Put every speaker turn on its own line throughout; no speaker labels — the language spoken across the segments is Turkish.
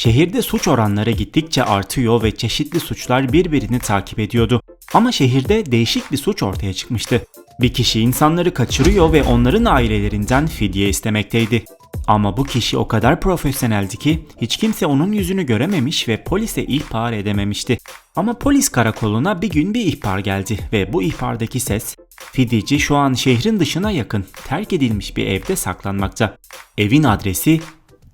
Şehirde suç oranları gittikçe artıyor ve çeşitli suçlar birbirini takip ediyordu. Ama şehirde değişik bir suç ortaya çıkmıştı. Bir kişi insanları kaçırıyor ve onların ailelerinden fidye istemekteydi. Ama bu kişi o kadar profesyoneldi ki hiç kimse onun yüzünü görememiş ve polise ihbar edememişti. Ama polis karakoluna bir gün bir ihbar geldi ve bu ihbardaki ses Fidyeci şu an şehrin dışına yakın terk edilmiş bir evde saklanmakta. Evin adresi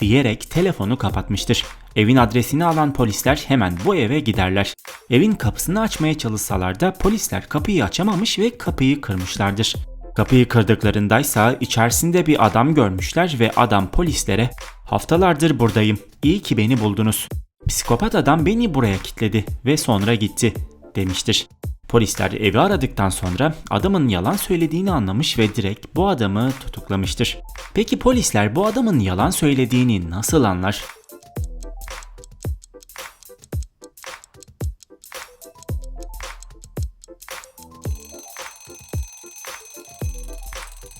diyerek telefonu kapatmıştır. Evin adresini alan polisler hemen bu eve giderler. Evin kapısını açmaya çalışsalar da polisler kapıyı açamamış ve kapıyı kırmışlardır. Kapıyı kırdıklarındaysa içerisinde bir adam görmüşler ve adam polislere haftalardır buradayım iyi ki beni buldunuz. Psikopat adam beni buraya kilitledi ve sonra gitti demiştir. Polisler evi aradıktan sonra adamın yalan söylediğini anlamış ve direkt bu adamı tutuklamıştır. Peki polisler bu adamın yalan söylediğini nasıl anlar?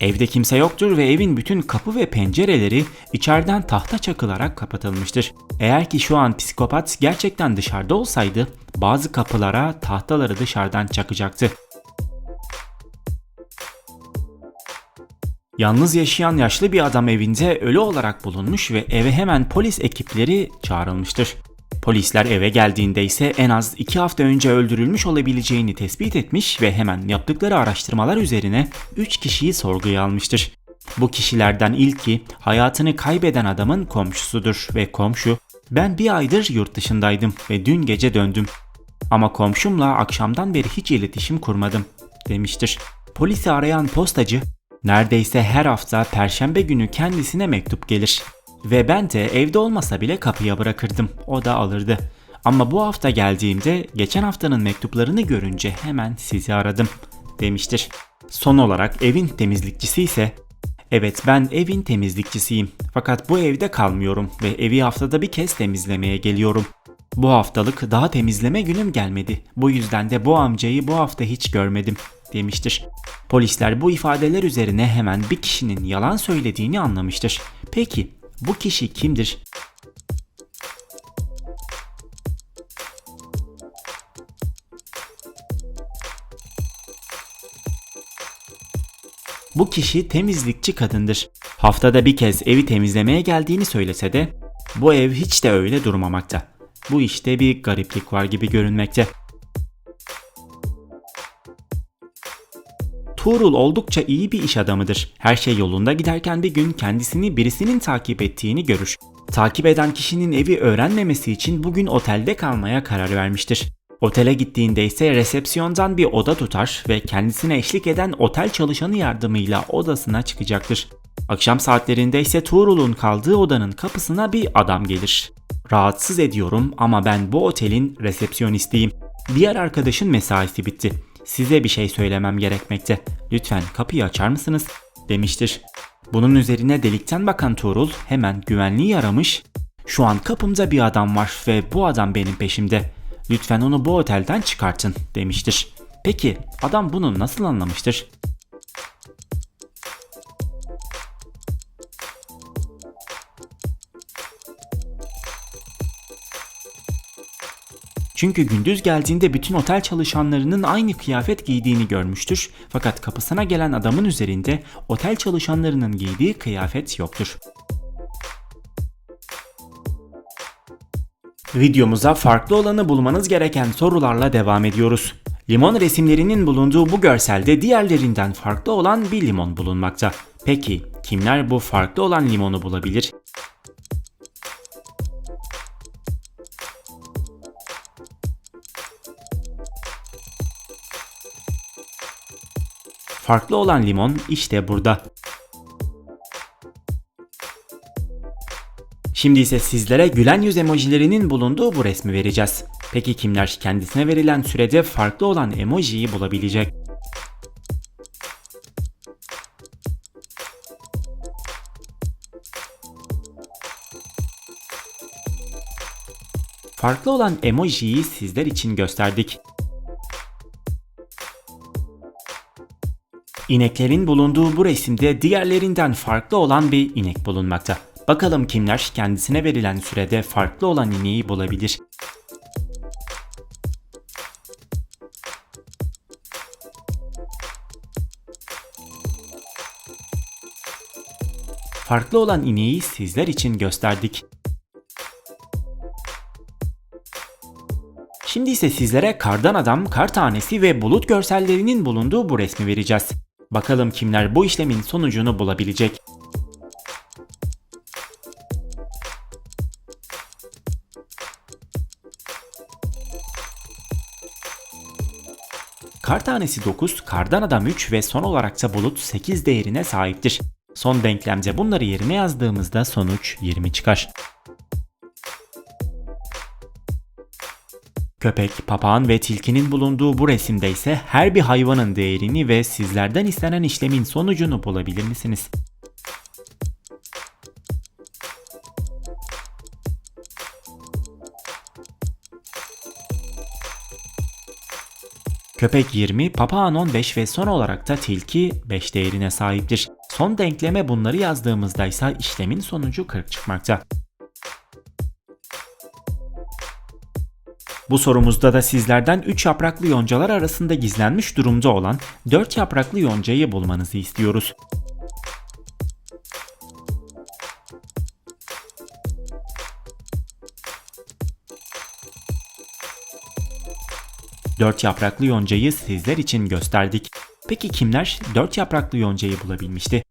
Evde kimse yoktur ve evin bütün kapı ve pencereleri içeriden tahta çakılarak kapatılmıştır. Eğer ki şu an psikopat gerçekten dışarıda olsaydı bazı kapılara tahtaları dışarıdan çakacaktı. Yalnız yaşayan yaşlı bir adam evinde ölü olarak bulunmuş ve eve hemen polis ekipleri çağrılmıştır. Polisler eve geldiğinde ise en az 2 hafta önce öldürülmüş olabileceğini tespit etmiş ve hemen yaptıkları araştırmalar üzerine 3 kişiyi sorguya almıştır. Bu kişilerden ilki hayatını kaybeden adamın komşusudur ve komşu ben bir aydır yurt dışındaydım ve dün gece döndüm. Ama komşumla akşamdan beri hiç iletişim kurmadım demiştir. Polisi arayan postacı neredeyse her hafta perşembe günü kendisine mektup gelir. Ve ben de evde olmasa bile kapıya bırakırdım. O da alırdı. Ama bu hafta geldiğimde geçen haftanın mektuplarını görünce hemen sizi aradım demiştir. Son olarak evin temizlikçisi ise Evet ben evin temizlikçisiyim. Fakat bu evde kalmıyorum ve evi haftada bir kez temizlemeye geliyorum. Bu haftalık daha temizleme günüm gelmedi. Bu yüzden de bu amcayı bu hafta hiç görmedim demiştir. Polisler bu ifadeler üzerine hemen bir kişinin yalan söylediğini anlamıştır. Peki bu kişi kimdir? Bu kişi temizlikçi kadındır. Haftada bir kez evi temizlemeye geldiğini söylese de bu ev hiç de öyle durmamakta. Bu işte bir gariplik var gibi görünmekte. Tuğrul oldukça iyi bir iş adamıdır. Her şey yolunda giderken bir gün kendisini birisinin takip ettiğini görür. Takip eden kişinin evi öğrenmemesi için bugün otelde kalmaya karar vermiştir. Otele gittiğinde ise resepsiyondan bir oda tutar ve kendisine eşlik eden otel çalışanı yardımıyla odasına çıkacaktır. Akşam saatlerinde ise Tuğrul'un kaldığı odanın kapısına bir adam gelir. Rahatsız ediyorum ama ben bu otelin resepsiyonistiyim. Diğer arkadaşın mesaisi bitti. Size bir şey söylemem gerekmekte. Lütfen kapıyı açar mısınız? demiştir. Bunun üzerine delikten bakan Tuğrul hemen güvenliği aramış. Şu an kapımda bir adam var ve bu adam benim peşimde. Lütfen onu bu otelden çıkartın demiştir. Peki adam bunu nasıl anlamıştır? Çünkü gündüz geldiğinde bütün otel çalışanlarının aynı kıyafet giydiğini görmüştür. Fakat kapısına gelen adamın üzerinde otel çalışanlarının giydiği kıyafet yoktur. Videomuza farklı olanı bulmanız gereken sorularla devam ediyoruz. Limon resimlerinin bulunduğu bu görselde diğerlerinden farklı olan bir limon bulunmakta. Peki kimler bu farklı olan limonu bulabilir? Farklı olan limon işte burada. Şimdi ise sizlere gülen yüz emojilerinin bulunduğu bu resmi vereceğiz. Peki kimler kendisine verilen sürede farklı olan emojiyi bulabilecek? Farklı olan emojiyi sizler için gösterdik. İneklerin bulunduğu bu resimde diğerlerinden farklı olan bir inek bulunmakta. Bakalım kimler kendisine verilen sürede farklı olan ineği bulabilir. Farklı olan ineği sizler için gösterdik. Şimdi ise sizlere kardan adam, kar tanesi ve bulut görsellerinin bulunduğu bu resmi vereceğiz. Bakalım kimler bu işlemin sonucunu bulabilecek. Kar tanesi 9, kardan adam 3 ve son olarak da bulut 8 değerine sahiptir. Son denklemde bunları yerine yazdığımızda sonuç 20 çıkar. Köpek, papağan ve tilkinin bulunduğu bu resimde ise her bir hayvanın değerini ve sizlerden istenen işlemin sonucunu bulabilir misiniz? Köpek 20, papağan 15 ve son olarak da tilki 5 değerine sahiptir. Son denkleme bunları yazdığımızda ise işlemin sonucu 40 çıkmakta. Bu sorumuzda da sizlerden 3 yapraklı yoncalar arasında gizlenmiş durumda olan 4 yapraklı yoncayı bulmanızı istiyoruz. Dört yapraklı yoncayı sizler için gösterdik. Peki kimler dört yapraklı yoncayı bulabilmişti?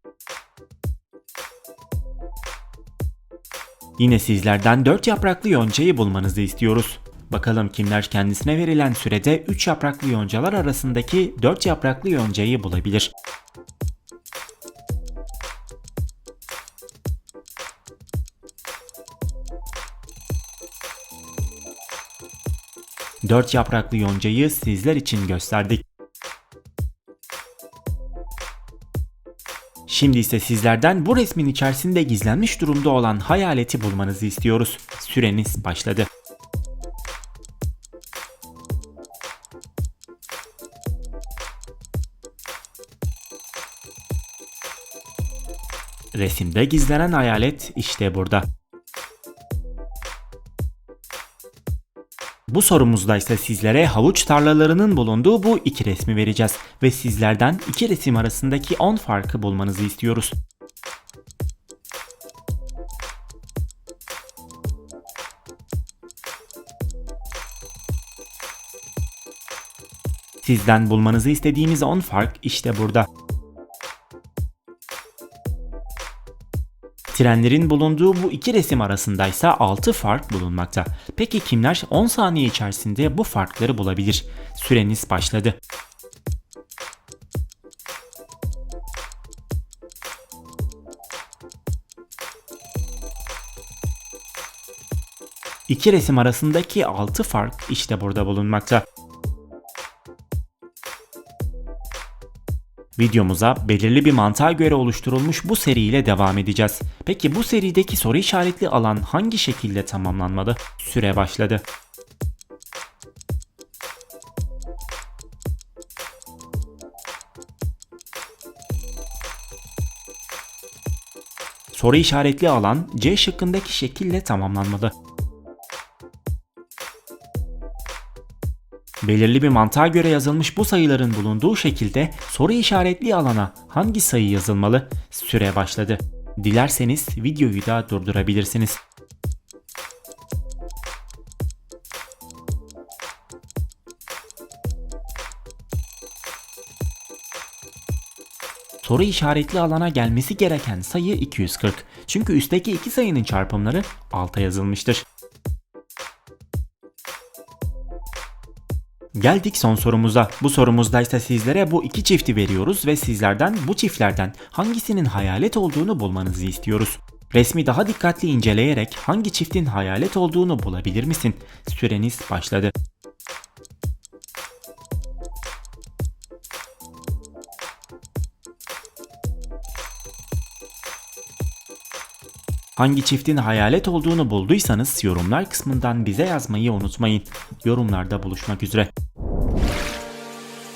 Yine sizlerden 4 yapraklı yoncayı bulmanızı istiyoruz. Bakalım kimler kendisine verilen sürede 3 yapraklı yoncalar arasındaki 4 yapraklı yoncayı bulabilir. Dört yapraklı yoncayı sizler için gösterdik. Şimdi ise sizlerden bu resmin içerisinde gizlenmiş durumda olan hayaleti bulmanızı istiyoruz. Süreniz başladı. Resimde gizlenen hayalet işte burada. Bu sorumuzda ise sizlere havuç tarlalarının bulunduğu bu iki resmi vereceğiz ve sizlerden iki resim arasındaki 10 farkı bulmanızı istiyoruz. Sizden bulmanızı istediğimiz 10 fark işte burada. Trenlerin bulunduğu bu iki resim arasındaysa 6 fark bulunmakta. Peki kimler 10 saniye içerisinde bu farkları bulabilir? Süreniz başladı. İki resim arasındaki 6 fark işte burada bulunmakta. Videomuza belirli bir mantığa göre oluşturulmuş bu seriyle devam edeceğiz. Peki bu serideki soru işaretli alan hangi şekilde tamamlanmalı? Süre başladı. Soru işaretli alan C şıkkındaki şekilde tamamlanmalı. Belirli bir mantığa göre yazılmış bu sayıların bulunduğu şekilde soru işaretli alana hangi sayı yazılmalı? Süre başladı. Dilerseniz videoyu da durdurabilirsiniz. Soru işaretli alana gelmesi gereken sayı 240. Çünkü üstteki iki sayının çarpımları alta yazılmıştır. Geldik son sorumuza. Bu sorumuzda ise sizlere bu iki çifti veriyoruz ve sizlerden bu çiftlerden hangisinin hayalet olduğunu bulmanızı istiyoruz. Resmi daha dikkatli inceleyerek hangi çiftin hayalet olduğunu bulabilir misin? Süreniz başladı. Hangi çiftin hayalet olduğunu bulduysanız yorumlar kısmından bize yazmayı unutmayın. Yorumlarda buluşmak üzere.